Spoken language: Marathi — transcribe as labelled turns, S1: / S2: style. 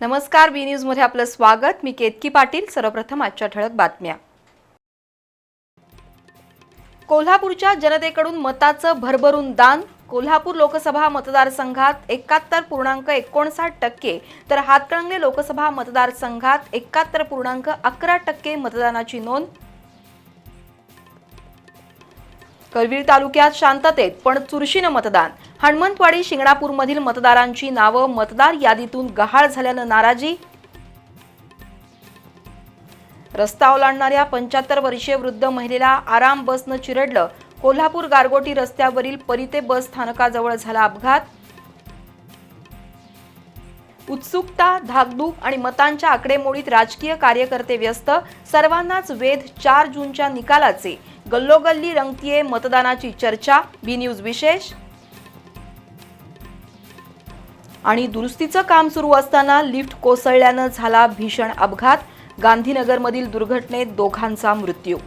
S1: नमस्कार बी न्यूजमध्ये आपलं स्वागत. मी केतकी पाटील. सर्वप्रथम आजच्या ठळक बातम्या. कोल्हापूरच्या जनतेकडून मताचं भरभरून दान. कोल्हापूर लोकसभा मतदारसंघात एकाहत्तर पूर्णांक एकोणसाठ टक्के तर हातकणंगले लोकसभा मतदारसंघात एकाहत्तर पूर्णांक अकरा टक्के मतदानाची नोंद. करवीर तालुक्यात शांततेत पण चुरशीनं मतदान. हणमंतवाडी शिंगणापूरमधील मतदारांची नावं मतदार यादीतून गहाळ झाल्यानं नाराजी. रस्ता ओलांडणाऱ्या पंच्याहत्तर वर्षीय वृद्ध महिलेला आराम बसनं चिरडलं. कोल्हापूर गारगोटी रस्त्यावरील परिते बस स्थानकाजवळ झाला अपघात. उत्सुकता धाकधूक आणि मतांच्या आकडेमोडीत राजकीय कार्यकर्ते व्यस्त. सर्वांनाच वेध चार जूनच्या निकालाचे. गल्लोगल्ली रंगतीये मतदानाची चर्चा बी न्यूज विशेष. आणि दुरुस्तीचं काम सुरू असताना लिफ्ट कोसळल्यानं झाला भीषण अपघात. गांधीनगरमधील दुर्घटनेत दोघांचा मृत्यू.